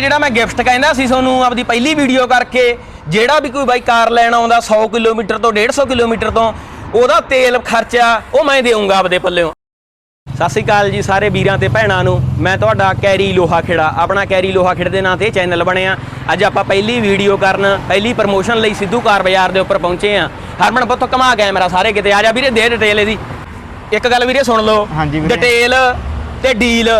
ਜਿਹੜਾ ਮੈਂ ਗਿਫਟ ਕਹਿੰਦਾ ਸੀ ਤੁਹਾਨੂੰ ਆਪਦੀ ਪਹਿਲੀ ਵੀਡੀਓ ਕਰਕੇ ਜਿਹੜਾ ਵੀ ਕੋਈ ਬਾਈ ਕਾਰ ਲੈਣ ਆਉਂਦਾ 100 ਕਿਲੋਮੀਟਰ ਤੋਂ 150 ਕਿਲੋਮੀਟਰ ਤੋਂ ਉਹਦਾ ਤੇਲ ਖਰਚਾ ਉਹ ਮੈਂ ਦੇਵਾਂਗਾ ਆਪਦੇ ਪੱਲਿਓਂ। ਸਤਿ ਸ਼੍ਰੀ ਅਕਾਲ ਜੀ ਸਾਰੇ ਵੀਰਾਂ ਤੇ ਭੈਣਾਂ ਨੂੰ। ਮੈਂ ਤੁਹਾਡਾ ਕੈਰੀ ਲੋਹਾ ਖੇੜਾ ਆਪਣਾ ਕੈਰੀ ਲੋਹਾ ਖੇੜੇ ਦੇ ਨਾਂ ਤੇ ਚੈਨਲ ਬਣਿਆ। ਅੱਜ ਆਪਾਂ ਪਹਿਲੀ ਵੀਡੀਓ ਕਰਨ ਪਹਿਲੀ ਪ੍ਰਮੋਸ਼ਨ ਲਈ ਸਿੱਧੂ ਕਾਰ ਬਾਜ਼ਾਰ ਦੇ ਉੱਪਰ ਪਹੁੰਚੇ ਆ ਹਰਮਨ ਪੁੱਤ ਕਮਾ ਕੈਮਰਾ ਸਾਰੇ ਕਿਤੇ ਆ ਜਾ ਵੀਰੇ ਦੇ ਡਿਟੇਲ ਇਹਦੀ। ਇੱਕ ਗੱਲ ਵੀਰੇ ਸੁਣ ਲਓ। ਡਿਟੇਲ ਤੇ ਡੀਲ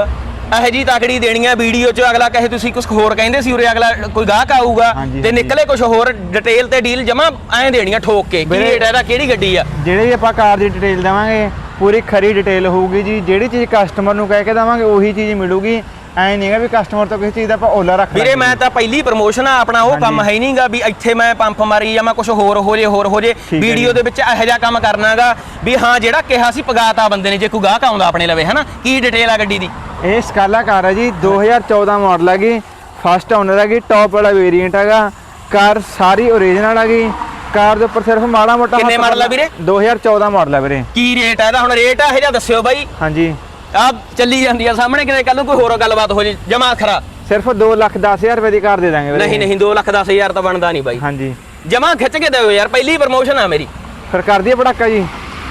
ਇਹੋ ਜੀ ਤਕੜੀ ਦੇਣੀ ਆ ਵੀਡੀਓ 'ਚ ਅਗਲਾ ਕਹੇ ਤੁਸੀਂ ਕੁਝ ਹੋਰ ਕਹਿੰਦੇ ਸੀ ਉਰੇ ਅਗਲਾ ਕੋਈ ਗਾਹਕ ਆਊਗਾ ਹਾਂਜੀ, ਤੇ ਹਾਂਜੀ। ਨਿਕਲੇ ਕੁਝ ਹੋਰ ਡਿਟੇਲ ਤੇ ਡੀਲ ਜਮਾ ਐਂ ਦੇਣੀ ਆ ਠੋਕ ਕੇ ਕੀ ਵੀਰੇ- ਰੇਟ ਇਹਦਾ ਕਿਹੜੀ ਗੱਡੀ ਆ। ਜਿਹੜੇ ਵੀ ਆਪਾਂ ਕਾਰ ਦੀ ਡਿਟੇਲ ਦੇਵਾਂਗੇ ਪੂਰੀ ਖਰੀ ਡਿਟੇਲ ਹੋਊਗੀ ਜੀ। ਜਿਹੜੀ ਚੀਜ਼ ਕਸਟਮਰ ਨੂੰ ਕਹਿ ਕੇ ਦੇਵਾਂਗੇ ਉਹੀ ਚੀਜ਼ ਮਿਲੂਗੀ। ਐ ਨਹੀਂਗਾ ਵੀ ਕਸਟਮਰ ਤੋਂ ਕਿਸੇ ਚੀਜ਼ ਦਾ ਆਪਾਂ ਓਲਾ ਰੱਖ ਵੀਰੇ ਲਾਂਗੇ ਮੈਂ ਤਾਂ ਪਹਿਲੀ ਪ੍ਰਮੋਸ਼ਨ ਆ ਆਪਣਾ ਉਹ ਕੰਮ ਹੈ ਨਹੀਂਗਾ ਵੀ ਇੱਥੇ ਮੈਂ ਪੰਪ ਮਾਰੀ ਜਾਂ ਮੈਂ ਕੁਝ ਹੋਰ ਹੋ ਜੇ ਹੋਰ ਹੋ ਜੇ। ਹੈ ਵੀਡੀਓ ਜੀ। ਦੇ ਵਿੱਚ ਇਹੋ ਜਿਹਾ ਕੰਮ ਕਰਨਾਗਾ ਵੀ ਹਾਂ ਜਿਹੜਾ ਕਿਹਾ ਸੀ ਪਗਾਤਾ ਬੰਦੇ ਨੇ ਜੇ ਕੋਈ ਗਾਹਕ ਆਉਂਦਾ ਆਪਣੇ ਲਵੇ ਹਨਾ? ਕੀ ਡਿਟੇਲ ਆ ਗੱਡੀ ਦੀ? ਇਹ ਸਕਾਲਾ ਕਾਰ ਹੈ ਜੀ 2014 ਮਾਡਲ ਹੈਗੀ ਫਸਟ ਓਨਰ ਹੈਗੀ ਟੌਪ ਵਾਲਾ ਵੇਰੀਐਂਟ ਹੈਗਾ ਕਾਰ ਸਾਰੀ ਓਰੀਜਨਲ ਹੈਗੀ ਕਾਰ ਦੇ ਉੱਪਰ ਸਿਰਫ ਮਾੜਾ ਮੋਟਾ ਕਿੰਨੇ model ਆ ਵੀਰੇ? 2014 ਮਾਡਲ ਹੈ ਵੀਰੇ। ਕੀ ਰੇਟ ਆ ਇਹਦਾ? ਹੁਣ ਰੇਟ ਇਹੋ ਜਿਹਾ ਦੱਸਿਓ ਬਾਈ। ਹਾਂਜੀ। ਆ ਚੱਲੀ ਜਾਂਦੀ ਆ ਸਾਹਮਣੇ ਕਿਤੇ ਕੱਲ ਨੂੰ ਕੋਈ ਹੋਰ ਗੱਲਬਾਤ ਹੋ ਜੇ ਜਮਾ ਖਰਾ। ਸਿਰਫ 2 ਲੱਖ 10000 ਰੁਪਏ ਦੀ ਕਾਰ ਦੇ ਦਾਂਗੇ ਵੀਰੇ ਨਹੀਂ ਨਹੀਂ 2 ਲੱਖ 10 ਹਜ਼ਾਰ ਤਾਂ ਬਣਦਾ ਨਹੀਂ ਬਾਈ। ਹਾਂਜੀ। ਜਮਾ ਖਿੱਚ ਕੇ ਦਿਓ ਯਾਰ ਪਹਿਲੀ ਪ੍ਰਮੋਸ਼ਨ ਆ ਮੇਰੀ। ਫਿਰ ਕਰ ਦਈਏ ਪੜਾਕਾ ਜੀ।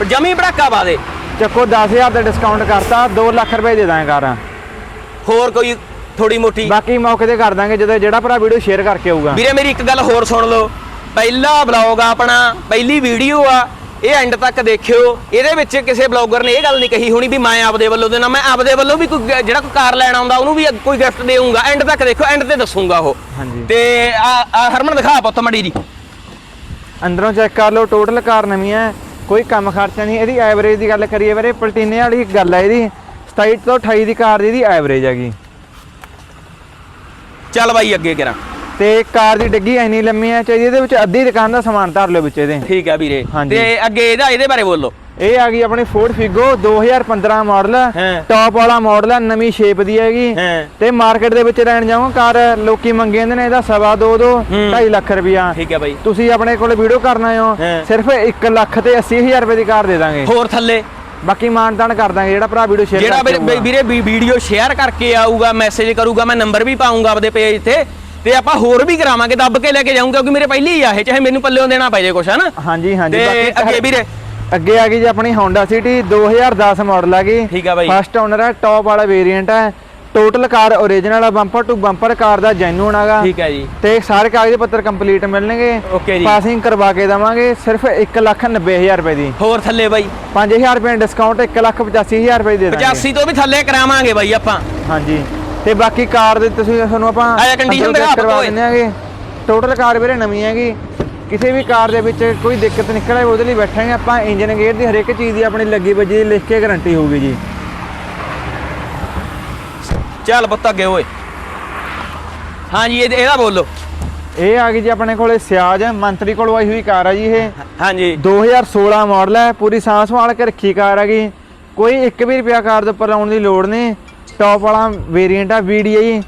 ਜਮੀ ਭੜਾਕਾ ਪਾ ਦੇ। ਚੱਕੋ 10000 ਦਾ ਡਿਸਕਾਊਂਟ ਕਰਤਾ 2 ਲੱਖ ਰੁਪਏ ਦੇ ਦਾਂਗੇ ਕਾਰਾਂ ਹੋਰ ਕੋਈ ਥੋੜੀ ਮੋਟੀ? ਬਾਕੀ ਮੌਕੇ ਤੇ ਕਰ ਦਾਂਗੇ ਜਦੋਂ ਜਿਹੜਾ ਭਰਾ ਵੀਡੀਓ ਸ਼ੇਅਰ ਕਰਕੇ ਆਊਗਾ। ਵੀਰੇ ਮੇਰੀ ਇੱਕ ਗੱਲ ਹੋਰ ਸੁਣ ਲਓ। ਪਹਿਲਾ ਬਲੌਗ ਆ ਆਪਣਾ ਪਹਿਲੀ ਵੀਡੀਓ ਆ ਇਹ ਐਂਡ ਤੱਕ ਦੇਖਿਓ। ਇਹਦੇ ਵਿੱਚ ਕਿਸੇ ਬਲੌਗਰ ਨੇ ਇਹ ਗੱਲ ਨਹੀਂ ਕਹੀ ਹੋਣੀ ਵੀ ਮੈਂ ਆਪਦੇ ਵੱਲੋਂ ਦੇਣਾ ਮੈਂ ਆਪਦੇ ਵੱਲੋਂ ਵੀ ਕੋਈ ਜਿਹੜਾ ਕੋਈ ਕਾਰ ਲੈਣ ਆਉਂਦਾ ਉਹਨੂੰ ਵੀ ਕੋਈ ਗਿਫਟ ਦੇਊਂਗਾ। ਐਂਡ ਤੱਕ ਦੇਖੋ ਐਂਡ ਤੇ ਦੱਸੂਗਾ ਉਹ। ਹਾਂਜੀ। ਤੇ ਆ ਆ ਹਰਮਨ ਦਿਖਾ ਪੁੱਤ ਮੜੀ ਜੀ ਅੰਦਰੋਂ ਚੈੱਕ ਕਰ ਲਓ ਟੋਟਲ ਕਾਰ ਨਵੀਂ ਹੈ। ਕੋਈ ਕੰਮ ਖਰਚਾ ਨਹੀਂ ਇਹਦੀ ਐਵਰੇਜ ਦੀ ਗੱਲ ਕਰੀਏ ਵੀਰੇ ਪਲਟੀਨੇ ਵਾਲੀ ਗੱਲ ਹੈ ਇਹਦੀ 27 ਤੋਂ 28 ਦੀ ਕਾਰ ਦੀ ਇਹਦੀ ਐਵਰੇਜ ਹੈਗੀ। ਚੱਲ ਬਾਈ ਅੱਗੇ ਕਰਾਂ। ਤੇ ਕਾਰ ਦੀ ਡੱਗੀ ਇੰਨੀ ਲੰਮੀ ਹੈ ਚਾਹੀਦੀ ਇਹਦੇ ਵਿੱਚ ਅੱਧੀ ਦੁਕਾਨ ਦਾ ਸਮਾਨ ਧਰ ਲਿਓ ਵਿੱਚ ਇਹਦੇ। ਠੀਕ ਆ ਵੀਰੇ। ਹਾਂਜੀ। ਤੇ ਅੱਗੇ ਇਹਦਾ ਇਹਦੇ ਬਾਰੇ ਬੋਲੋ। ਇਹ ਆ ਗਈ ਆਪਣੀ ਫੋਰਡ ਫਿਗੋ 2015 ਮਾਡਲ ਹਾਂ। ਟੌਪ ਵਾਲਾ ਮਾਡਲ ਹੈ ਨਵੀਂ ਸ਼ੇਪ ਦੀ ਹੈਗੀ ਹਾਂ। ਤੇ ਮਾਰਕੀਟ ਦੇ ਵਿੱਚ ਲੈਣ ਜਾਵਾਂ ਕਾਰ ਲੋਕੀ ਮੰਗੇ ਜਾਂਦੇ ਨੇ ਇਹਦਾ ਸਵਾ ਦੋ ਦੋ ਹੂੰ। 2.5 ਲੱਖ ਰੁਪਿਆ ਠੀਕ ਆ ਬਾਈ ਤੁਸੀਂ ਆਪਣੇ ਕੋਲ ਵੀਡੀਓ ਕਰਨਾ ਹੋ ਹਾਂ। ਸਿਰਫ 1 ਲੱਖ ਤੇ 80000 ਰੁਪਏ ਦੀ ਕਾਰ ਦੇ ਦਾਂਗੇ ਹੋਰ ਥੱਲੇ ਬਾਕੀ ਮਾਨਤਾਨ ਕਰ ਦਾਂਗੇ ਜਿਹੜਾ ਭਰਾ ਵੀਡੀਓ ਸ਼ੇਅਰ ਜਿਹੜਾ ਵੀਰੇ- ਵੀਡੀਓ ਸ਼ੇਅਰ ਕਰਕੇ ਆਊਗਾ ਮੈਸੇਜ ਕਰੂਗਾ ਮੈਂ ਨੰਬਰ ਵੀ ਪਾਉਂਗਾ ਆਪਦੇ ਪੇਜ ਤੇ ਤੇ ਆਪਾਂ ਹੋਰ ਵੀ ਕਰਾਵਾਂਗੇ ਦੱਬ ਕੇ ਲੈ ਕੇ ਜਾਊਂਗਾ ਕਿਉਂਕਿ ਮੇਰੇ ਪਹਿਲੀ ਹੀ ਆ ਇਹ ਚਾਹੇ ਮੈਨੂੰ ਪੱਲਿਓਂ ਦੇਣਾ ਪੈ ਜੇ ਕੁਛ ਹਨਾ ਹਾਂਜੀ ਹਾਂਜੀ ਤੇ ਬਾਕੀ ਅੱਗੇ ਵੀਰੇ ਅੱਗੇ ਆ ਗਈ ਜੀ ਆਪਣੀ Honda City 2010 ਮਾਡਲ ਆ ਗਈ। ਠੀਕ ਆ ਬਾਈ। ਫਸਟ ਓਨਰ ਹੈ ਟੌਪ ਵਾਲਾ ਵੇਰੀਐਂਟ ਹੈ ਟੋਟਲ ਕਾਰ ਓਰੀਜਨਲ ਆ ਬੰਪਰ ਟੂ ਬੰਪਰ ਕਾਰ ਦਾ ਜੈਨੂਨ ਹੈਗਾ ਠੀਕ ਹੈ ਜੀ। ਤੇ ਸਾਰੇ ਕਾਗਜ਼ ਪੱਤਰ ਕੰਪਲੀਟ ਮਿਲਣਗੇ। Okay ਜੀ। ਪਾਸਿੰਗ ਕਰਵਾ ਕੇ ਦਵਾਂਗੇ ਸਿਰਫ 190000 ਰੁਪਏ ਦੀ। ਹੋਰ ਥੱਲੇ ਬਾਈ। 5000 ਰੁਪਏ ਡਿਸਕਾਊਂਟ 185000 ਰੁਪਏ ਦੇ ਦਾਂਗੇ। 85 ਤੋਂ ਵੀ ਥੱਲੇ ਕਰਾਵਾਂਗੇ ਬਾਈ ਆਪਾਂ। ਹਾਂਜੀ। ਤੇ ਬਾਕੀ ਕਾਰ ਦੇ ਤੁਸੀਂ ਤੁਹਾਨੂੰ ਆਪਾਂ ਆਇਆ ਅੰਦਰੋਂ ਦਿਖਾ। ਦਿੰਦੇ ਆਂਗੇ। ਟੋਟਲ ਕਾਰ ਵੀਰੇ ਨਵੀਂ ਹੈਗੀ। ਕਿਸੇ ਵੀ ਕਾਰ ਦੇ ਵਿੱਚ ਕੋਈ ਦਿੱਕਤ ਨਿਕਲ ਆਏ ਉਹਦੇ ਲਈ ਬੈਠਾਂਗੇ ਆਪਾਂ ਇੰਜਨ ਗੇਅਰ ਦੀ ਹਰੇਕ ਚੀਜ਼ ਦੀ ਆਪਣੀ ਲੱਗੀ ਵੱਜੀ ਦੀ ਲਿਖ ਕੇ ਗਾਰੰਟੀ ਹੋਊਗੀ ਜੀ। ਚੱਲ ਪੁੱਤ ਅੱਗੇ ਓਏ। ਹਾਂਜੀ ਇਹ ਇਹਦਾ ਬੋਲੋ। ਇਹ ਆ ਗਈ ਜੀ ਆਪਣੇ ਕੋਲੇ ਸਿਆਜ ਮੰਤਰੀ ਕੋਲ ਆਈ ਹੋਈ ਕਾਰ ਆ ਜੀ ਇਹ। ਹਾਂਜੀ। 2016 ਮਾਡਲ ਹੈ ਪੂਰੀ ਸਾਂਭ ਸੰਭਾਲ ਕੇ ਰੱਖੀ ਕਾਰ ਹੈਗੀ ਕੋਈ 1 ਵੀ ਰੁਪਿਆ ਕਾਰ ਦੇ ਉੱਪਰ ਲਾਉਣ ਦੀ ਲੋੜ ਨਹੀਂ। ਟੌਪ ਵਾਲਾ ਵੇਰੀਐਂਟ ਆ VDI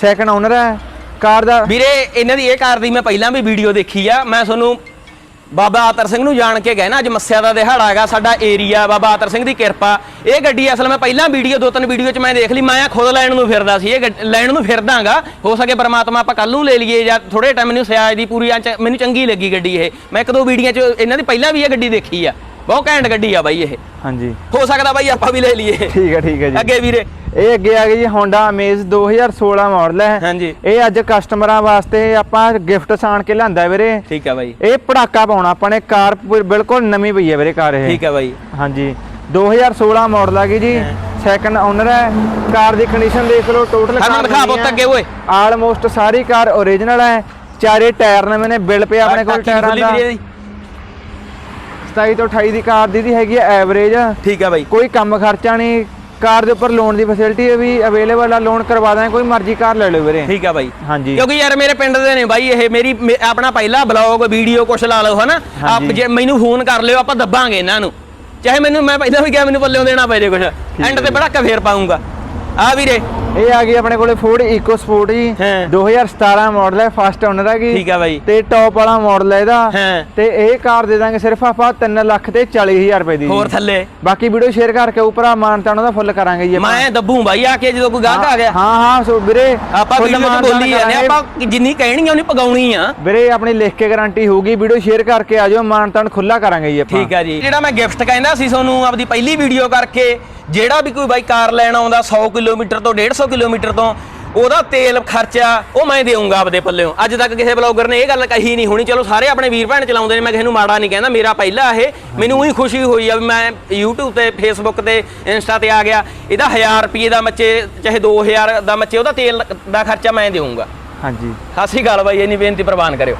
ਸੈਕੰਡ ਓਨਰ ਹੈ। ਕਾਰ ਦਾ? ਵੀਰੇ ਇਹਨਾਂ ਦੀ ਇਹ ਕਾਰ ਦੀ ਮੈਂ ਪਹਿਲਾਂ ਵੀ ਵੀਡੀਓ ਦੇਖੀ ਆ। ਮੈਂ ਤੁਹਾਨੂੰ ਬਾਬਾ ਆਤਰ ਸਿੰਘ ਨੂੰ ਜਾਣ ਕੇ ਗਏ ਨਾ ਅੱਜ ਮੱਸਿਆ ਦਾ ਦਿਹਾੜਾ ਹੈਗਾ ਸਾਡਾ ਏਰੀਆ ਬਾਬਾ ਆਤਰ ਸਿੰਘ ਦੀ ਕਿਰਪਾ। ਇਹ ਗੱਡੀ ਅਸਲ ਮੈਂ ਪਹਿਲਾਂ ਵੀਡੀਓ ਦੋ ਤਿੰਨ ਵੀਡੀਓ 'ਚ ਮੈਂ ਦੇਖ ਲਈ ਮੈਂ ਆ ਖੁਦ ਲੈਣ ਨੂੰ ਫਿਰਦਾ ਸੀ ਇਹ ਲੈਣ ਨੂੰ ਫਿਰਦਾਗਾ। ਹੋ ਸਕੇ ਪ੍ਰਮਾਤਮਾ ਆਪਾਂ ਕੱਲ ਨੂੰ ਲੈ ਲਈਏ ਜਾਂ ਥੋੜੇ ਟਾਈਮ ਮੈਨੂੰ ਸਿਆਜ ਦੀ ਪੂਰੀ ਮੈਨੂੰ ਚੰਗੀ ਲੱਗੀ ਗੱਡੀ ਇਹ। ਮੈਂ ਇੱਕ ਦੋ ਵੀਡੀਓ 'ਚ ਇਹਨਾਂ ਦੀ ਪਹਿਲਾਂ ਵੀ ਇਹ ਗੱਡੀ ਦੇਖੀ ਆ। ਬਹੁਤ ਘੈਂਟ ਗੱਡੀ ਆ ਬਾਈ ਇਹ। ਹਾਂਜੀ। ਹੋ ਸਕਦਾ ਬਾਈ ਆਪਾਂ ਵੀ ਲੈ ਲਈਏ। ਠੀਕ ਹੈ ਠੀਕ ਹੈ ਜੀ। ਅੱਗੇ ਵੀਰੇ। ਇਹ ਅੱਗੇ ਆ ਗਈ ਜੀ Honda Amaze 2016 ਮਾਡਲ ਹੈ। ਹਾਂਜੀ। ਇਹ ਅੱਜ ਕਸਟਮਰਾਂ ਵਾਸਤੇ ਆਪਾਂ ਗਿਫਟ ਸਾਣ ਕੇ ਲਿਆਂਦਾ ਵੀਰੇ। ਠੀਕ ਆ ਬਾਈ। ਇਹ ਪੜਾਕਾ ਪਾਉਣਾ ਆਪਾਂ ਨੇ ਕਾਰ ਬਿਲਕੁਲ ਨਵੀਂ ਪਈ ਹੈ ਵੀਰੇ ਕਾਰ ਇਹ। ਠੀਕ ਆ ਬਾਈ। ਹਾਂਜੀ। 2016 ਮਾਡਲ ਆ ਗਈ ਜੀ। ਸੈਕੰਡ ਓਨਰ ਹੈ। ਕਾਰ ਦੀ ਕੰਡੀਸ਼ਨ ਦੇਖ ਲਓ ਟੋਟਲ ਸਾਨੂੰ ਦਿਖਾ ਪੁੱਤ ਅੱਗੇ ਓਏ। ਆਲਮੋਸਟ ਸਾਰੀ ਕਾਰ ਓਰੀਜਨਲ ਹੈ। ਚਾਰੇ ਟਾਇਰ ਨਵੇਂ ਨੇ ਬਿੱਲ ਪਿਆ ਆਪਣੇ ਕੋਲ ਟਾਇਰਾਂ ਦਾ। ਵੀਰੇ ਦੀ। 27 ਤੋਂ 28 ਦੀ ਕਾਰ ਦੀ ਦੀ ਹੈਗੀ ਹੈ ਐਵਰੇਜ ਠੀਕ ਆ ਬਾਈ। ਕੋਈ ਕੰਮ ਖਰਚਾ ਨਹੀਂ ਕਾਰ ਦੇ ਉੱਪਰ ਲੋਨ ਦੀ ਫੈਸਿਲਿਟੀ ਵੀ ਅਵੇਲੇਬਲ ਆ ਲੋਨ ਕਰਵਾ ਦਾਂਗੇ ਕੋਈ ਮਰਜ਼ੀ ਕਾਰ ਲੈ ਲਓ ਵੀਰੇ। ਠੀਕ ਆ ਬਾਈ। ਹਾਂਜੀ। ਕਿਉਂਕਿ ਯਾਰ ਮੇਰੇ ਪਿੰਡ ਦੇ ਨੇ ਬਾਈ ਇਹ ਮੇਰੀ ਮੇ- ਆਪਣਾ ਪਹਿਲਾ ਬਲੌਗ ਵੀਡੀਓ ਕੁਛ ਲਾ ਲਓ ਹਨਾ? ਆਪ ਹਾਂਜੀ। ਜੇ ਮੈਨੂੰ ਫੋਨ ਕਰ ਲਿਓ ਆਪਾਂ ਦੱਬਾਂਗੇ ਇਹਨਾਂ ਨੂੰ। ਚਾਹੇ ਮੈਨੂੰ ਮੈਂ ਪਹਿਲਾਂ ਵੀ ਕਿਹਾ ਮੈਨੂੰ ਪੱਲਿਓਂ ਦੇਣਾ ਪੈ ਜੇ ਕੁਛ। ਐਂਡ ਤੇ ਬੜਾ ਫੇਰ ਪਾਉਂਗਾ ਆ ਵੀਰੇ। ਇਹ ਆ ਗਈ ਆਪਣੇ ਕੋਲੇ ਫੋਰਡ ਇਕੋ ਸਪੋਰਟ ਜੀ। ਹਾਂ। 2017 ਮਾਡਲ ਹੈ ਫਸਟ ਓਨਰ ਹੈਗੀ ਠੀਕ ਆ ਬਾਈ। ਤੇ ਟੌਪ ਵਾਲਾ ਮਾਡਲ ਹੈ ਇਹਦਾ। ਹਾਂ। ਤੇ ਇਹ ਕਾਰ ਦੇ ਦਾਂਗੇ ਸਿਰਫ ਆਪਾਂ 3 ਲੱਖ ਤੇ 40000 ਰੁਪਏ ਦੀ। ਹੋਰ ਥੱਲੇ। ਬਾਕੀ ਵੀਡੀਓ ਸ਼ੇਅਰ ਕਰਕੇ ਉੱਪਰ ਮਾਨਤਾ ਉਹਨਾਂ ਦਾ ਫੁੱਲ ਕਰਾਂਗੇ ਜੀ ਮੈਂ ਦੱਬੂ ਬਾਈ ਆ ਕੇ ਜਦੋਂ ਕੋਈ ਗਾਹਕ ਆ ਗਿਆ। ਹਾਂ ਹਾਂ ਸੋ ਵੀਰੇ ਆਪਾਂ ਵੀਡੀਓ 'ਚ ਬੋਲੀ ਜਾਂਦੇ। ਆਪਾਂ ਜਿੰਨੀ ਕਹਿਣੀ ਆ ਉਹਨੀ ਪਗਾਉਣੀ ਆ। ਵੀਰੇ ਆਪਣੀ ਲਿਖ ਕੇ ਗਾਰੰਟੀ ਹੋਊਗੀ ਵੀਡੀਓ ਸ਼ੇਅਰ ਕਰਕੇ ਆ ਜਾਓ ਮਾਨਤਾਨ ਖੁੱਲਾ ਕਰਾਂਗੇ ਜੀ ਆਪਾਂ। ਠੀਕ ਆ ਜੀ। ਜਿਹੜਾ ਮੈਂ ਗਿਫਟ ਕਹਿੰਦਾ ਸੀ ਤੁਹਾਨੂੰ ਆਪਦੀ ਪਹਿਲੀ ਵੀਡੀਓ ਕਰਕੇ ਜਿਹੜਾ ਵੀ ਕੋਈ ਬਾਈ ਕਾਰ ਲੈਣ ਆਉਂਦਾ 100 ਕਿਲੋਮੀਟਰ ਤੋਂ 150 ਕਿਲੋਮੀਟਰ ਤੋਂ ਉਹਦਾ ਤੇਲ ਖਰਚਾ ਉਹ ਮੈਂ ਦੇਵਾਂਗਾ ਆਪਦੇ ਪੱਲਿਓਂ। ਅੱਜ ਤੱਕ ਕਿਸੇ ਬਲੌਗਰ ਨੇ ਇਹ ਗੱਲ ਕਹੀ ਨਹੀਂ ਹੋਣੀ ਚਲੋ ਸਾਰੇ ਆਪਣੇ ਵੀਰ ਭੈਣ ਚਲਾਉਂਦੇ ਨੇ ਮੈਂ ਕਿਸੇ ਨੂੰ ਮਾੜਾ ਨਹੀਂ ਕਹਿੰਦਾ ਮੇਰਾ ਪਹਿਲਾ ਇਹ ਮੈਨੂੰ ਉਹੀ ਖੁਸ਼ੀ ਹੋਈ ਆ ਵੀ ਮੈਂ YouTube ਤੇ Facebook ਤੇ Insta ਤੇ ਆ ਗਿਆ ਇਹਦਾ 1000 ਰੁਪਏ ਦਾ ਮੱਚੇ ਚਾਹੇ 2000 ਦਾ ਮੱਚੇ ਉਹਦਾ ਤੇਲ ਦਾ ਖਰਚਾ ਮੈਂ ਦੇਵਾਂਗਾ ਹਾਂਜੀ। ਸਤਿ ਸ਼੍ਰੀ ਅਕਾਲ ਬਾਈ ਇੰਨੀ ਬੇਨਤੀ ਪ੍ਰਵਾਨ ਕਰਿਓ।